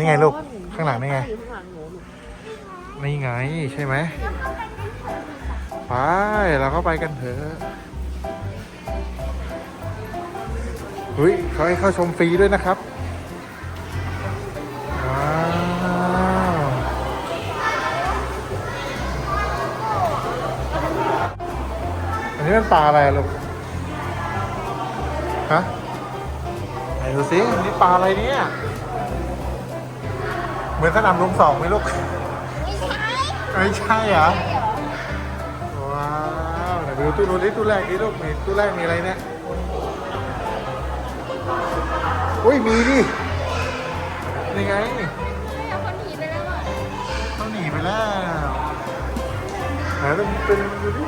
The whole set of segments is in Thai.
นี่ไงลูก ข้างหลังนี่ไง อยู่ข้างหลังหนูนี่ไงใช่ไหมไปเราก็ไปกันเถอะเฮ้ยเขาให้เข้าชมฟรีด้วยนะครับว้าวอันนี้เป็นปลาอะไรอะลูกฮะไหนดูสิอันนี้ปลาอะไรเนี่ย เหมือนสนามลุมสองไหมลูก ไม่ใช่ไม่ใช่เหรอ ว้าวไหนไปดูตู้นู้นดิตู้แรกดิลูกนี่ตู้แรกมีอะไรเนี่ย อุ้ยมีดินี่ไงคนหนีไปแล้วอะต้องหนีไปแล้วไหนต้องเป็นดูดิ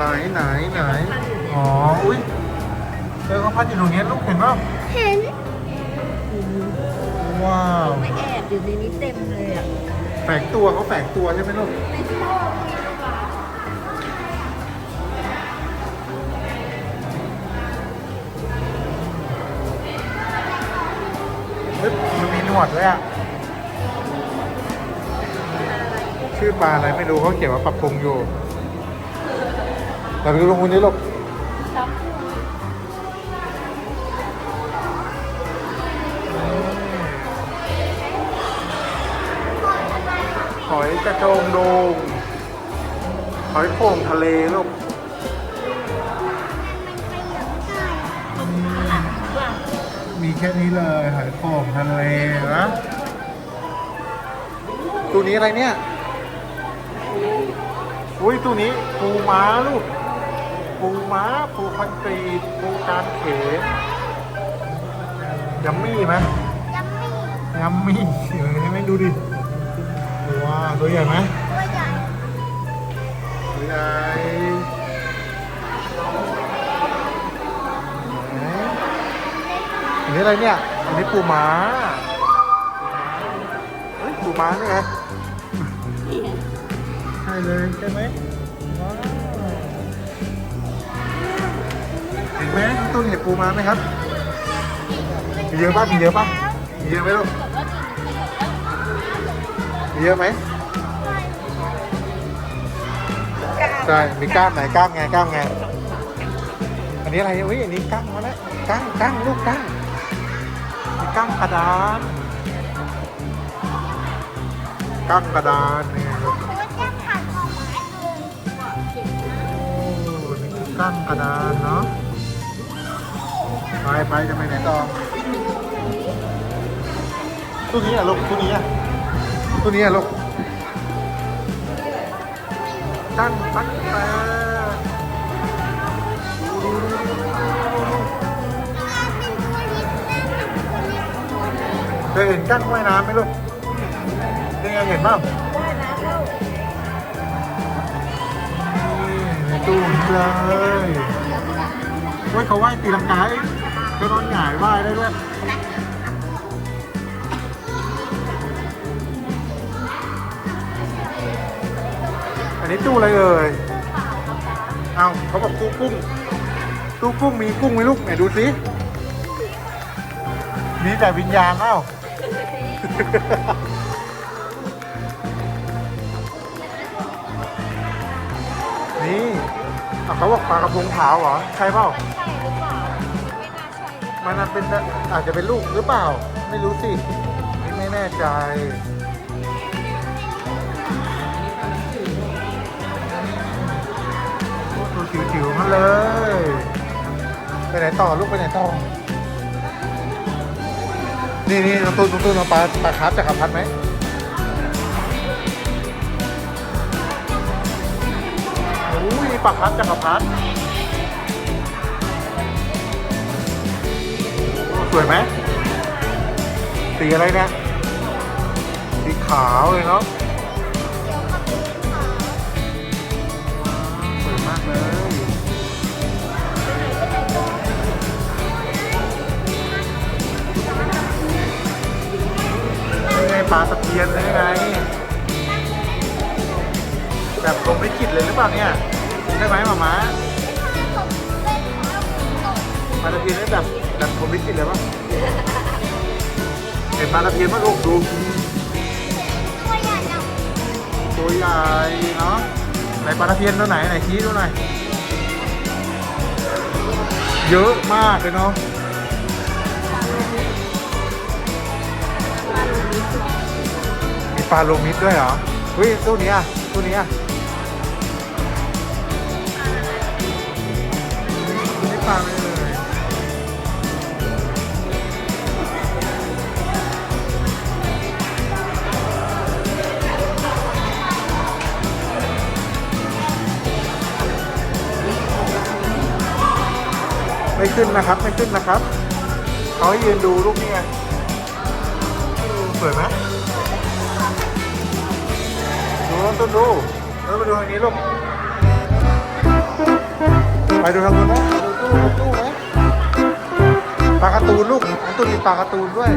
ไหนไหนไหนอ๋อ อุ้ยเออเขาพัดอยู่ตรงเนี้ยลูกเห็นเปล่าเห็นว้าวไม่แอบอยู่ในนี้เต็มเลยอะแฝงตัวเขาแฝงตัวใช่ไหมลูกเฮ้ยมันมีหนวดด้วยอะ ชื่อปลาอะไรไม่รู้เขาเขียนว่าปรับปรุงอยู่ เราไปดูตรงนู้นนี้ลูกหอยกระโจงโดงหอยโข่งทะเลลูกมีแค่นี้เลยหอยโข่งทะเลนะตัวนี้อะไรเนี่ย อุ้ยตัวนี้ปูม้าลูก ปูม้าปูคอนกรีตปูการเขนยัมมี่ไหมยัมมี่ยัมมี่เออให้แม่ดูดิว้าวตัวใหญ่ไหมตัวใหญ่ตัวใหญ่ไหนอันนี้อะไรเนี่ย อันนี้ปูม้าเฮ้ยปูม้านี่ไงใช่เลยใช่ไหม เห็นไหมต้นเห็ดปูม้าไหมครับ มีเยอะป่ะมีเยอะป่ะมีเยอะไหมลูกมีเยอะไหมใช่มีกล้ามไหนกล้ามไงกล้ามไงอันนี้อะไรอุ้ยอันนี้กล้ามมาแล้วกล้ามกล้ามลูกกล้ามมีกล้ามกระดานกล้ามกระดานเนี่ยเขาจะผัดของไม้เลยโอ้นี่คือกั้งกระดานเนาะ ไปไปจะไปไหนต่อตู้นี้อะลูกตู้นี้อะตู้นี้อะลูกกั้งตักแตเคยเห็นกั้งว่ายน้ำไหมลูกนี่ไงเห็นบ้างนี่ในตู้นี้เลยเว้ยเขาว่ายตีลังกาเอง เขานอนหงายว่ายได้ด้วยอันนี้ตู้อะไรเอ่ยเอาเขาบอกตู้กุ้งตู้กุ้งมีกุ้งไหมลูกไหนดูสิมีแต่วิญญาณเอ้านี่อะเขาบอกปลากระพงขาวเหรอ ใช่เปล่า มันเป็นอาจจะเป็นลูกหรือเปล่า ไม่รู้สิ ไม่แน่ใจตัวจิ๋วๆมาเลย ไปไหนต่อลูกไปไหนต่อ นี่นี่น้องตุ้นน้องตุ้นเอาปลาปลาคาร์ฟจักรพรรดิไหมโอ้ยปลาคาร์ฟจักรพรรดิ สวยไหมสีอะไรเนี่ยสีขาวเลยเนาะสวยมากเลยนี่ไงปลาตะเพียนเลยไงแบบลงไม่กิดเลยหรือเปล่าเนี่ยใช่ไหมหมาม้าปลาตะเพียนนี่แบบ แบบผมไม่กิดเลยปะเห็นปลาตะเพียนมั้ยลูกดู ตัวใหญ่อะตัวใหญ่เนาะไหนปลาตะเพียนตัวไหนไหนชี้ดูหน่อยเยอะมากเลยเนาะมีปลาโลมิดด้วยเหรอเฮ้ยตู้นี้อะตู้นี้อะไม่ปลาเลย ไม่ขึ้นนะครับ ไม่ขึ้นนะครับเขาให้ยืนดูลูกนี่ไงสวยไหมดูต้นดูแล้วมาดูทางนี้ลูกไปดูทางนู้นไหมดูตู้ดูตู้ไหมปลาการ์ตูนลูกตู้มีปลาการ์ตูนด้วย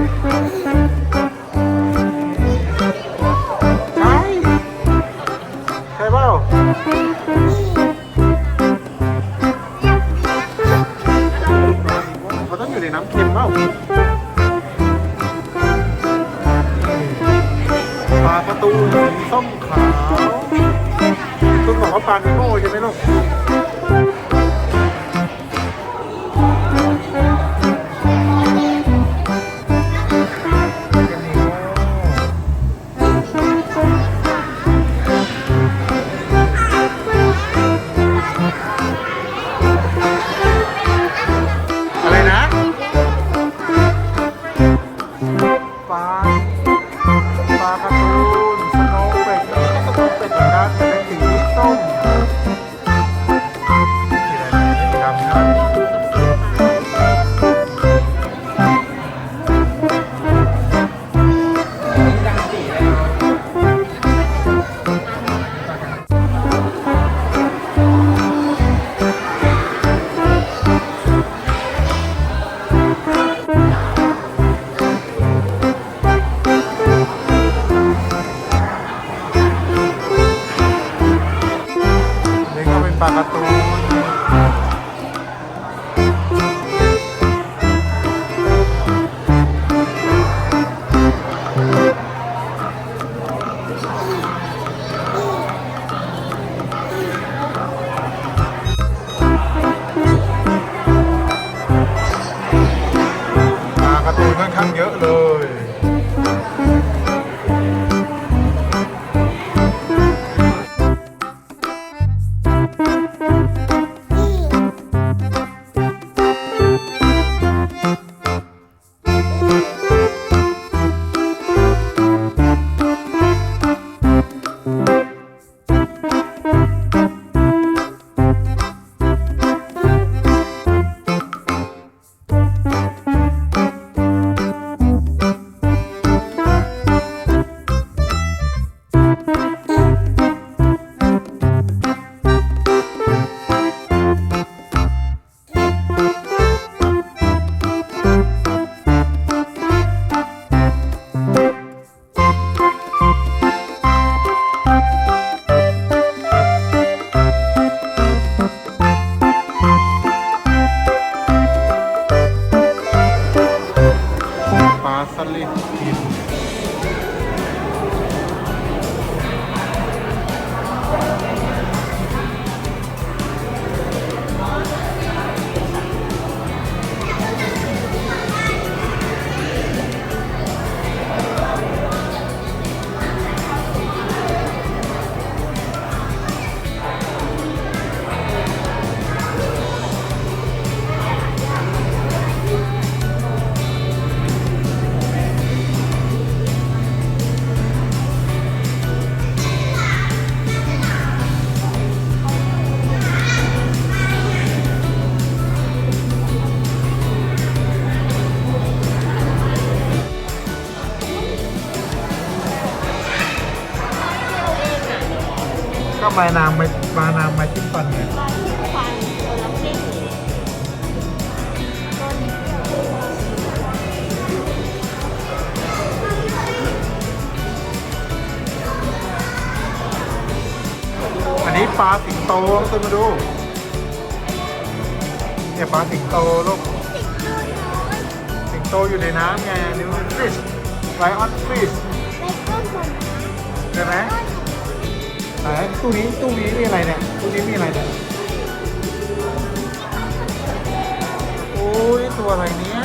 มานางไม่มานางมาจิ้มฟันไงปลาที่ฟันตัวละเม่ตัวนี้อันนี้ปลาสิงโตต้องมาดูเนี่ยปลาสิงโตลูกสิงโตอยู่ในน้ำไงนี่มันฟิชไลออนฟิชในก้นคนใช่ไหม ไหนตู้นี้ตู้นี้มีอะไรเนี่ยตู้นี้มีอะไรเนี่ยโอ้ยตัวอะไรเนี่ย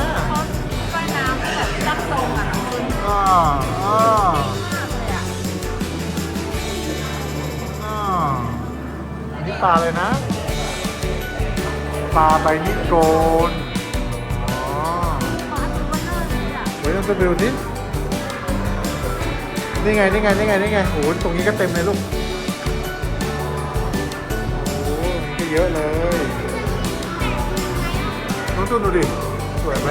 ว่ายน้ำแบบตั้งตรงอะคุณอ่าอ่ามากเลยอะอ่าอันนี้ปลาเลยนะ ปลาใบมีดโกนอ๋อปลาตัวเบลอเลยอะเดี๋ยวเราจะไปดูนินี่ไงนี่ไงนี่ไงนี่ไงโอ้โหตรงนี้ก็เต็มเลยลูก เยอะเลยน้องตุ้นดูดิ สวยไหม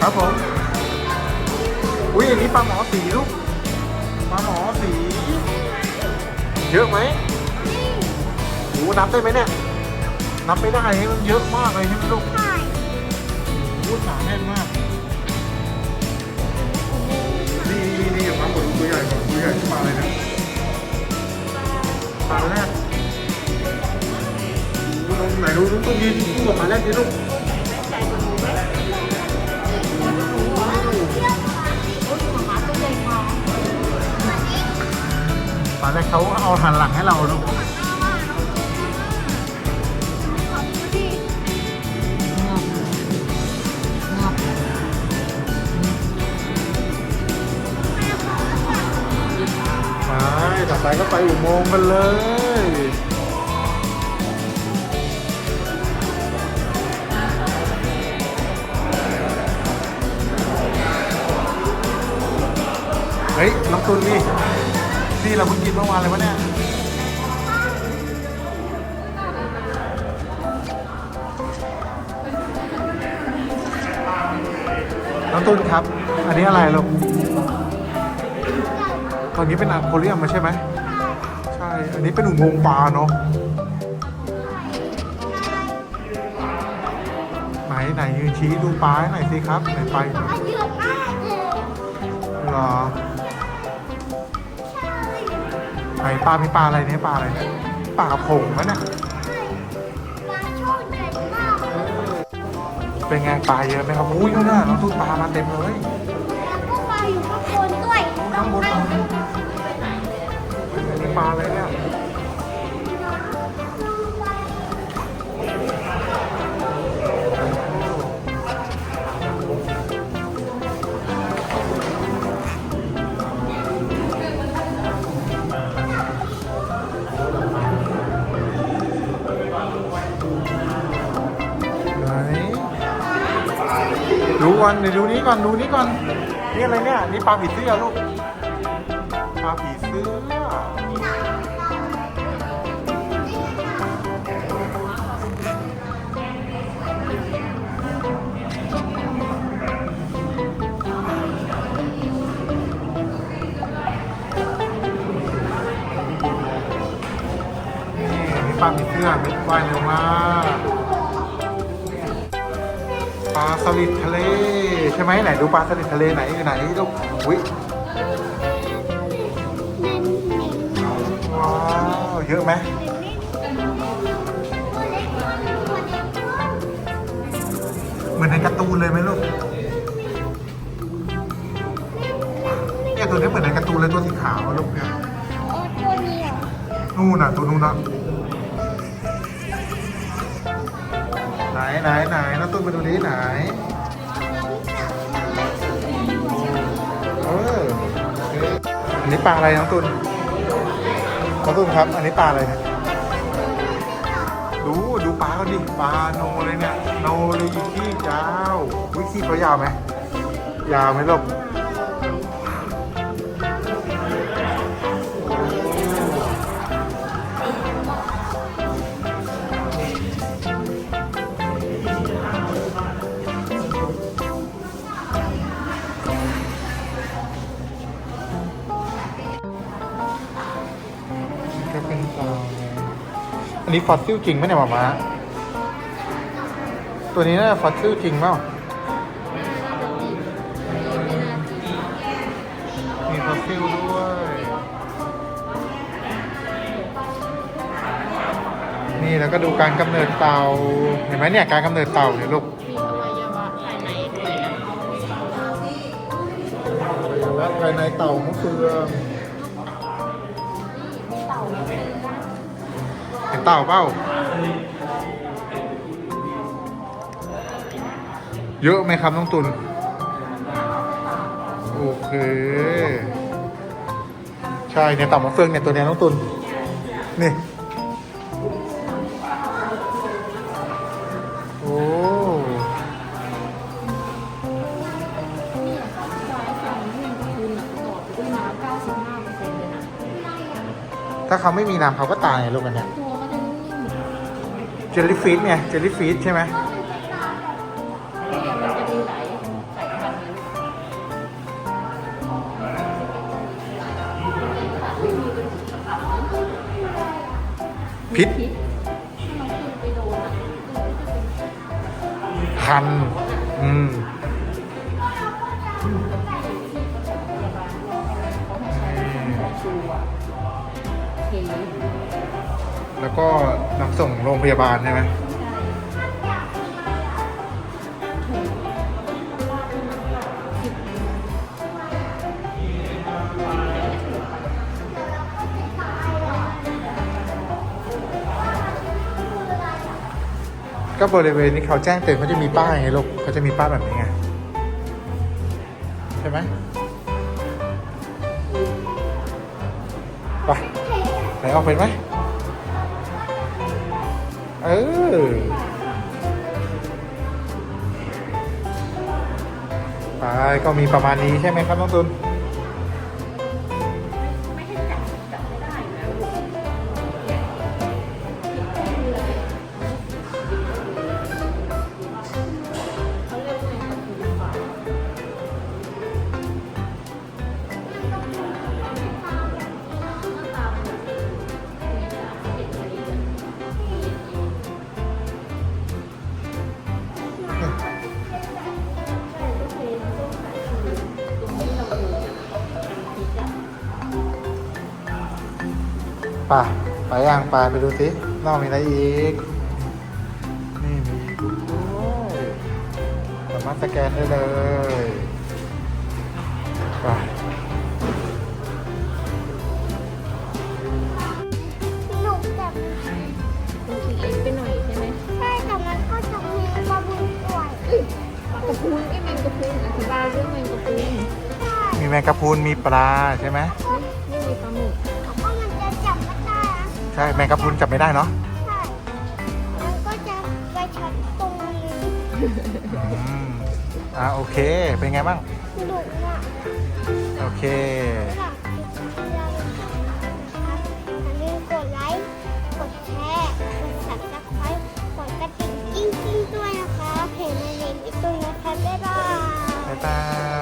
ครับผม อุ้ยอันนี้ปลาหมอสีลูก ปลาหมอสี เยอะไหมโอ้โหนับได้ไหมเนี่ย นับไม่ได้ให้มันเยอะมากเลยใช่ไหมลูก กต้องยืนคู่กับปลาแรกดิลูกปลาแรกเขาเอาหันหลังให้เราลูกไปต่อไปก็ไปอุโมงค์กันเลย ตุนนี่นี่เราเพิ่งกินเมื่อวานเลยวะเนี่ยน้องตุนครับ อันนี้อะไรลูกตอนนี้เป็นอะโคเรียมมาใช่ไหมใช่ อันนี้เป็นอุโมงค์ปลาเนาะไหนไหนยืนชี้ดูปลาให้หน่อยสิครับไหนไปปลาเยอะมากเลยเหรอใช่ ไหนปลามีปลาอะไรเนี่ยปลาอะไรเนี่ยปลากระพงไหมเนี่ยปลาช่อนใหญ่มากเลยเป็นไงปลาเยอะไหมครับอุ้ยนู่นน่ะน้องตุ้นปลามาเต็มเลยแล้วก็ปลาอยู่ข้างบนด้วยข้างบนปลามีปลาอะไรเนี่ย ก่อนเดี๋ยวดูนี้ก่อนดูนี้ก่อนนี่อะไรเนี่ยนี่ปลาผีเสื้อลูกปลาผีเสื้อนี่ปลาผีเสื้อมิดว่ายเร็วมาก ลาสลิดทะเล ใช่ไหมไหนดูปลาสลิดทะเลไหนอยู่ไหนลูกอุ้ยว้าวเยอะไหมเหมือนในการ์ตูนเลยไหมลูกเนี่ยตัวนี้เหมือนในการ์ตูนเลยตัวสีขาวอะลูกเนี่ยโอ้ตัวนี้เหรอนู่นน่ะตัวนู่นน่ะ ไหนไหนไหนน้องตุ้มมาดูนี้ไหนเอออันนี้ปลาอะไรน้องตุ้นน้องตุ้นครับ อันนี้ปลาอะไรเนี่ยดูดูปลาเขาดิปลาโนเลยเนี่ยโนเลยอีกที่ยาววิขี้เขายาวไหมยาวไหมลูก อันนี้ฟอสซิลจริงไหมเนี่ยหมามาตัวนี้น่าจะฟอสซิลจริงเปล่ามีฟอสซิลด้วย นี่แล้วก็ดูการกำเนิดเต่า เห็นไหมเนี่ยการกำเนิดเต่าเนี่ยลูกภายในด้วยนะและภายในเต่ามะเฟือง เห็นเต่าเปล่าเยอะไหมครับน้องตุลโอเค ใช่เนี่ยเต่ามะเฟืองเนี่ยตัวเนี้ยน้องตุลนี่ โอ้เนี่ยสายฟันนี่มันคือหนักหนอดด้วยน้ำ95%เลยนะถ้าเขาไม่มีน้ำเขาก็ตายไงลูกอันเนี้ย ลลี่ฟิชเนี่ยเจลลี่ฟิชใช่ไหมๆเนี่ยมันจะมีหลายสายพันธุ์เลยพิษพิษถ้ามันขึ้นไปโดนอะมันก็จะเป็นคันอืมชูอะเค แล้วก็นำส่งโรงพยาบาลใช่ไหมก็บริเวณนี้เขาแจ้งเตือนเขาจะมีป้ายไงลูกเขาจะมีป้ายแบบนี้ไงใช่ไหมไปไหนออกไปไหม เออไปก็มีประมาณนี้ใช่ไหมครับน้องตุน ป่ะไปย่างไปไปดูสินอกมีอะไรอีก นี่มีโอ้ยสามารถสแกนได้เลยไปหนุกแต่มันคือเล็กไปหน่อยใช่ไหมใช่แต่มันก็จะมีปลาบุญด้วยเอ้ยปลากระพุนไอ้แมงกระพุนอธิบายเรื่องแมงกระพุนใช่มีแมงกะพรุนมีปลาใช่ไหม ใช่แมงกะพรุนจับไม่ได้เนาะใช่แล้วก็จะไปช็อตตรงนี้อืมอ่าโอเค เป็นไงบ้าง สนุกอะโอเคสากกดไลค์ กดแชร์ กด subscribe กดกระดิ่งกิ้งๆด้วยนะคะเพจในเน็ตอีกตัวนะคะบ๊ายบาย บ๊ายบาย